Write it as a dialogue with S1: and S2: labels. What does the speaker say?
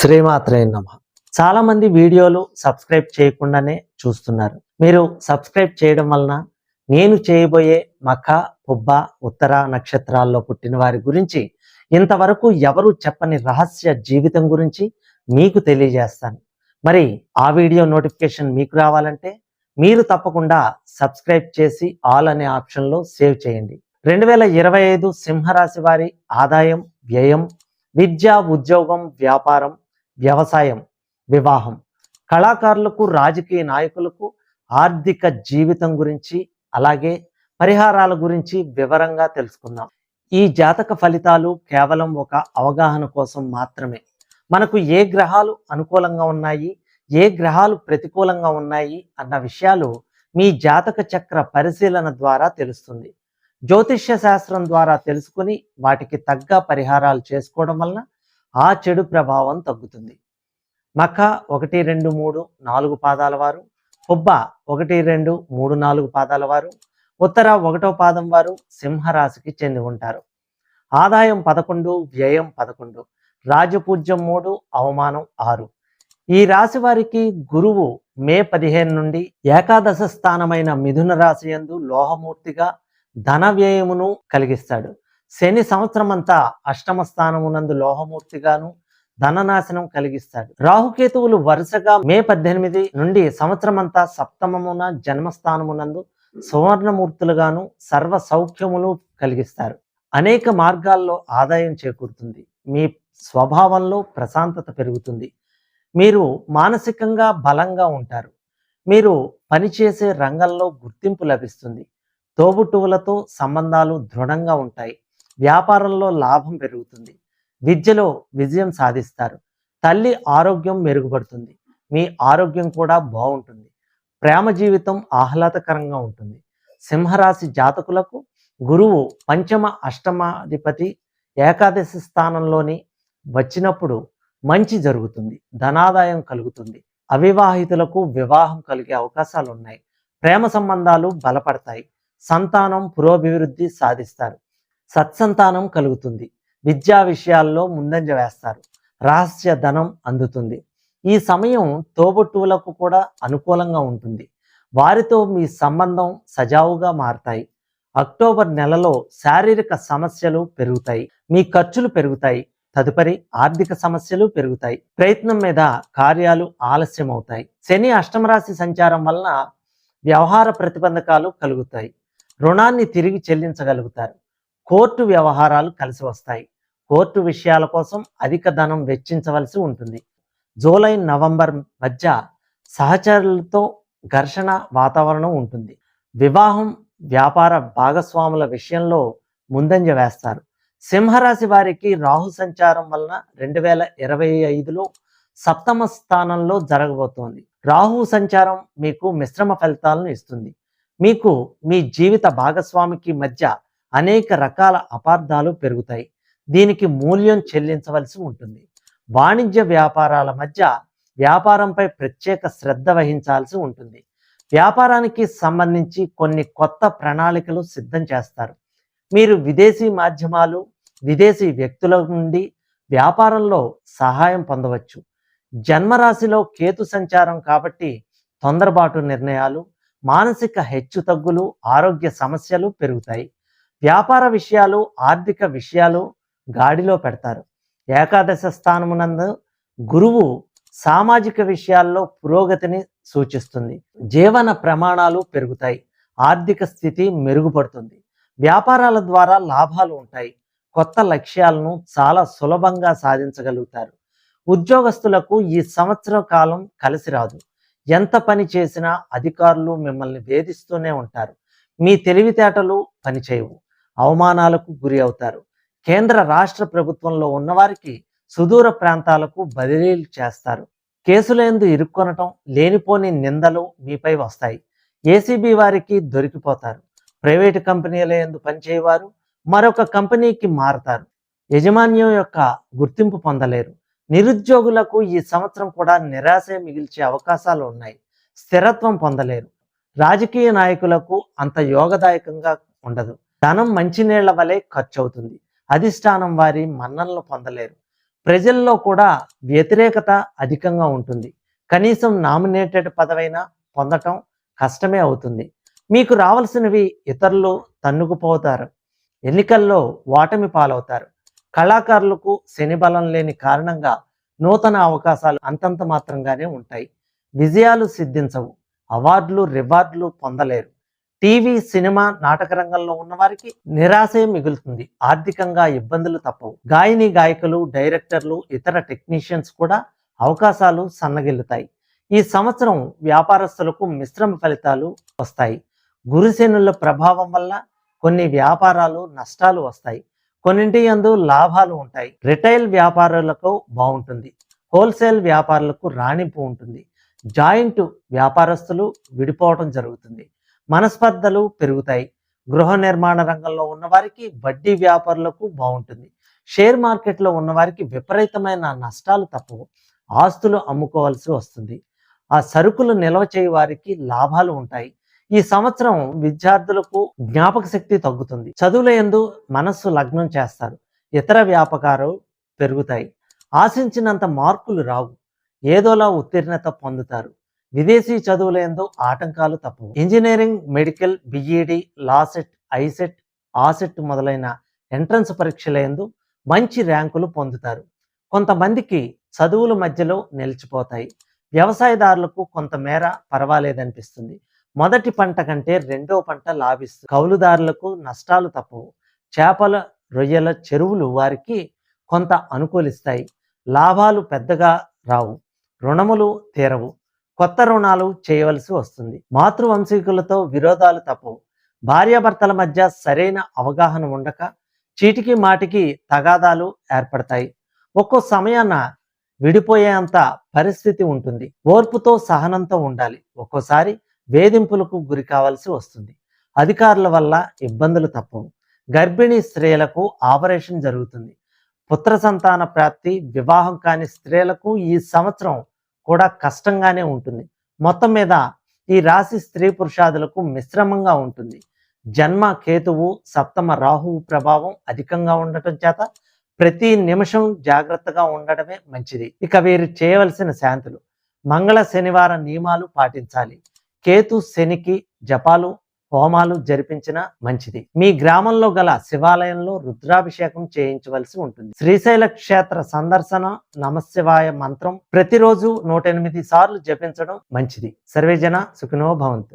S1: శ్రీమాత్రే నమ. చాలా మంది వీడియోలు సబ్స్క్రైబ్ చేయకుండానే చూస్తున్నారు. మీరు సబ్స్క్రైబ్ చేయడం వలన నేను చేయబోయే మఖ పుబ్బ ఉత్తర నక్షత్రాల్లో పుట్టిన వారి గురించి ఇంతవరకు ఎవరు చెప్పని రహస్య జీవితం గురించి మీకు తెలియజేస్తాను. మరి ఆ వీడియో నోటిఫికేషన్ మీకు రావాలంటే మీరు తప్పకుండా సబ్స్క్రైబ్ చేసి ఆల్ అనే ఆప్షన్లో సేవ్ చేయండి. రెండు వేల ఇరవై ఐదు సింహరాశి వారి ఆదాయం వ్యయం విద్య ఉద్యోగం వ్యాపారం వ్యవసాయం వివాహం. కళాకారులకు రాజకీయ నాయకులకు ఆర్థిక జీవితం గురించి అలాగే పరిహారాల గురించి వివరంగా తెలుసుకుందాం. ఈ జాతక ఫలితాలు కేవలం ఒక అవగాహన కోసం మాత్రమే. మనకు ఏ గ్రహాలు అనుకూలంగా ఉన్నాయి ఏ గ్రహాలు ప్రతికూలంగా ఉన్నాయి అన్న విషయాలు మీ జాతక చక్ర పరిశీలన ద్వారా తెలుస్తుంది. జ్యోతిష్య శాస్త్రం ద్వారా తెలుసుకుని వాటికి తగ్గ పరిహారాలు చేసుకోవడం వలన ఆ చెడు ప్రభావం తగ్గుతుంది. మక్క ఒకటి రెండు మూడు నాలుగు పాదాల వారు. పుబ్బ ఒకటి రెండు మూడు నాలుగు పాదాల వారు. ఉత్తర ఒకటో పాదం వారు సింహరాశికి చెంది ఉంటారు. ఆదాయం పదకొండు వ్యయం పదకొండు. రాజపూజ్యం మూడు అవమానం ఆరు. ఈ రాశి వారికి గురువు మే పదిహేను నుండి ఏకాదశ స్థానమైన మిథున రాశి యందు లోహమూర్తిగా ధన వ్యయమును కలిగిస్తాడు. శని సంవత్సరం అంతా అష్టమ స్థానమునందు లోహమూర్తిగాను ధననాశనం కలిగిస్తాడు. రాహుకేతువులు వరుసగా మే పద్దెనిమిది నుండి సంవత్సరం అంతా సప్తమమున జన్మస్థానమునందు సువర్ణమూర్తులుగాను సర్వ సౌఖ్యములు కలిగిస్తారు. అనేక మార్గాల్లో ఆదాయం చేకూరుతుంది. మీ స్వభావంలో ప్రశాంతత పెరుగుతుంది. మీరు మానసికంగా బలంగా ఉంటారు. మీరు పనిచేసే రంగంలో గుర్తింపు లభిస్తుంది. తోబుట్టువులతో సంబంధాలు దృఢంగా ఉంటాయి. వ్యాపారంలో లాభం పెరుగుతుంది. విద్యలో విజయం సాధిస్తారు. తల్లి ఆరోగ్యం మెరుగుపడుతుంది. మీ ఆరోగ్యం కూడా బాగుంటుంది. ప్రేమ జీవితం ఆహ్లాదకరంగా ఉంటుంది. సింహరాశి జాతకులకు గురువు పంచమ అష్టమాధిపతి ఏకాదశి స్థానంలోని వచ్చినప్పుడు మంచి జరుగుతుంది. ధనాదాయం కలుగుతుంది. అవివాహితులకు వివాహం కలిగే అవకాశాలు ఉన్నాయి ప్రేమ సంబంధాలు బలపడతాయి. సంతానం పురోభివృద్ధి సాధిస్తారు. సత్సంతానం కలుగుతుంది. విద్యా విషయాల్లో ముందంజ వేస్తారు. రహస్య ధనం అందుతుంది. ఈ సమయం తోబుట్టువులకు కూడా అనుకూలంగా ఉంటుంది. వారితో మీ సంబంధం సజావుగా మారతాయి. అక్టోబర్ నెలలో శారీరక సమస్యలు పెరుగుతాయి. మీ ఖర్చులు పెరుగుతాయి. తదుపరి ఆర్థిక సమస్యలు పెరుగుతాయి. ప్రయత్నం మీద కార్యాలు ఆలస్యం అవుతాయి శని అష్టమరాశి సంచారం వలన వ్యవహార ప్రతిబంధకాలు కలుగుతాయి. రుణాన్ని తిరిగి చెల్లించగలుగుతారు. కోర్టు వ్యవహారాలు కలిసి వస్తాయి. కోర్టు విషయాల కోసం అధిక ధనం వెచ్చించవలసి ఉంటుంది. జూలై నవంబర్ మధ్య సహచరులతో ఘర్షణ వాతావరణం ఉంటుంది. వివాహం వ్యాపార భాగస్వాముల విషయంలో ముందంజ వేస్తారు. సింహరాశి వారికి రాహు సంచారం వలన రెండు వేల ఇరవై ఐదులో సప్తమ స్థానంలో జరగబోతోంది. రాహు సంచారం మీకు మిశ్రమ ఫలితాలను ఇస్తుంది. మీకు మీ జీవిత భాగస్వామికి మధ్య అనేక రకాల అపార్థాలు పెరుగుతాయి. దీనికి మూల్యం చెల్లించవలసి ఉంటుంది. వాణిజ్య వ్యాపారాల మధ్య వ్యాపారంపై ప్రత్యేక శ్రద్ధ వహించాల్సి ఉంటుంది. వ్యాపారానికి సంబంధించి కొన్ని కొత్త ప్రణాళికలు సిద్ధం చేస్తారు. మీరు విదేశీ మాధ్యమాలు విదేశీ వ్యక్తుల నుండి వ్యాపారంలో సహాయం పొందవచ్చు. జన్మరాశిలో కేతు సంచారం కాబట్టి తొందరపాటు నిర్ణయాలు మానసిక హెచ్చుతగ్గులు ఆరోగ్య సమస్యలు పెరుగుతాయి. వ్యాపార విషయాలు ఆర్థిక విషయాలు గాడిలో పెడతారు. ఏకాదశ స్థానమునందు గురువు సామాజిక విషయాల్లో పురోగతిని సూచిస్తుంది. జీవన ప్రమాణాలు పెరుగుతాయి. ఆర్థిక స్థితి మెరుగుపడుతుంది. వ్యాపారాల ద్వారా లాభాలు ఉంటాయి. కొత్త లక్ష్యాలను చాలా సులభంగా సాధించగలుగుతారు. ఉద్యోగస్తులకు ఈ సంవత్సర కాలం కలిసి రాదు. ఎంత పని చేసినా అధికారులు మిమ్మల్ని వేధిస్తూనే ఉంటారు. మీ తెలివితేటలు పనిచేయవు. అవమానాలకు గురి అవుతారు. కేంద్ర రాష్ట్ర ప్రభుత్వంలో ఉన్నవారికి సుదూర ప్రాంతాలకు బదిలీలు చేస్తారు. కేసులందు ఇరుక్కొనటం లేనిపోని నిందలు మీపై వస్తాయి. ఏసీబీ వారికి దొరికిపోతారు. ప్రైవేటు కంపెనీల ఎందు పనిచేయవారు. మరొక కంపెనీకి మారతారు. యజమాన్యం యొక్క గుర్తింపు పొందలేరు. నిరుద్యోగులకు ఈ సంవత్సరం కూడా నిరాశ మిగిల్చే అవకాశాలు ఉన్నాయి. స్థిరత్వం పొందలేరు. రాజకీయ నాయకులకు అంత యోగదాయకంగా ఉండదు. ధనం మంచినీళ్ళ వలె ఖర్చు అవుతుంది అధిష్టానం వారి మన్ననలు పొందలేరు. ప్రజల్లో కూడా వ్యతిరేకత అధికంగా ఉంటుంది. కనీసం నామినేటెడ్ పదవైన పొందటం కష్టమే అవుతుంది. మీకు రావాల్సినవి ఇతరులు తన్నుకుపోతారు. ఎన్నికల్లో ఓటమి పాలవుతారు. కళాకారులకు శని బలం లేని కారణంగా నూతన అవకాశాలు అంతంత మాత్రంగానే ఉంటాయి. విజయాలు సిద్ధించవు. అవార్డులు రివార్డులు పొందలేరు. టీవీ సినిమా నాటక రంగంలో ఉన్న వారికి నిరాశే మిగులుతుంది. ఆర్థికంగా ఇబ్బందులు తప్పవు. గాయని గాయకులు డైరెక్టర్లు ఇతర టెక్నీషియన్స్ కూడా అవకాశాలు సన్నగిల్లుతాయి. ఈ సంవత్సరం వ్యాపారస్తులకు మిశ్రమ ఫలితాలు వస్తాయి. గురుసేనుల ప్రభావం వల్ల కొన్ని వ్యాపారాలు నష్టాలు వస్తాయి. కొన్నింటి యందు లాభాలు ఉంటాయి. రిటైల్ వ్యాపారులకు బాగుంటుంది హోల్సేల్ వ్యాపారులకు రాణింపు ఉంటుంది. జాయింట్ వ్యాపారస్తులు విడిపోవడం జరుగుతుంది. మనస్పర్ధలు పెరుగుతాయి. గృహ నిర్మాణ రంగంలో ఉన్నవారికి వడ్డీ వ్యాపారులకు బాగుంటుంది. షేర్ మార్కెట్లో ఉన్నవారికి విపరీతమైన నష్టాలు తప్పవు. ఆస్తులు అమ్ముకోవాల్సి వస్తుంది. ఆ సరుకులు నిల్వ చేయ వారికి లాభాలు ఉంటాయి. ఈ సంవత్సరం విద్యార్థులకు జ్ఞాపక శక్తి తగ్గుతుంది. చదువుల ఎందు మనస్సు లగ్నం చేస్తారు. ఇతర వ్యాపకాలు పెరుగుతాయి. ఆశించినంత మార్కులు రావు. ఏదోలా ఉత్తీర్ణత పొందుతారు. విదేశీ చదువులేందు ఆటంకాలు తప్పవు engineering medical BEd LAWCET ICET asset మొదలైన ఎంట్రన్స్ పరీక్షలేందు మంచి ర్యాంకులు పొందుతారు. కొంతమందికి చదువుల మధ్యలో నిలిచిపోతాయి. వ్యవసాయదారులకు కొంతమేర పర్వాలేదనిపిస్తుంది. మొదటి పంట కంటే రెండో పంట లాభిస్తుంది కౌలుదారులకు నష్టాలు తప్పవు చేపల రొయ్యల చెరువులు వారికి కొంత అనుకూలిస్తాయి. లాభాలు పెద్దగా రావు. రుణములు తీరవు. కొత్త రుణాలు చేయవలసి వస్తుంది. మాతృవంశీకులతో విరోధాలు తప్పవు. భార్యాభర్తల మధ్య సరైన అవగాహన ఉండక చీటికి మాటికి తగాదాలు ఏర్పడతాయి. ఒక్కో సమయాన విడిపోయేంత పరిస్థితి ఉంటుంది. ఓర్పుతో సహనంతో ఉండాలి. ఒక్కోసారి వేధింపులకు గురి కావాల్సి వస్తుంది. అధికారుల వల్ల ఇబ్బందులు తప్పవు. గర్భిణీ స్త్రీలకు ఆపరేషన్ జరుగుతుంది. పుత్ర సంతాన ప్రాప్తి వివాహం కాని స్త్రీలకు ఈ సంవత్సరం కూడా కష్టంగానే ఉంటుంది. మొత్తం మీద ఈ రాశి స్త్రీ పురుషాదులకు మిశ్రమంగా ఉంటుంది. జన్మ కేతువు సప్తమ రాహువు ప్రభావం అధికంగా ఉండటం చేత ప్రతి నిమిషం జాగ్రత్తగా ఉండడమే మంచిది. ఇక వీరు చేయవలసిన శాంతులు. మంగళ శనివార నియమాలు పాటించాలి. కేతు శనికి జపాలు హోమాలు జరిపించిన మంచిది. మీ గ్రామంలో గల శివాలయంలో రుద్రాభిషేకం చేయించవలసి ఉంటుంది. శ్రీశైల క్షేత్ర సందర్శన నమశివాయ మంత్రం ప్రతిరోజు నూట ఎనిమిది సార్లు జపించడం మంచిది. సర్వేజన సుఖినో భవంతు.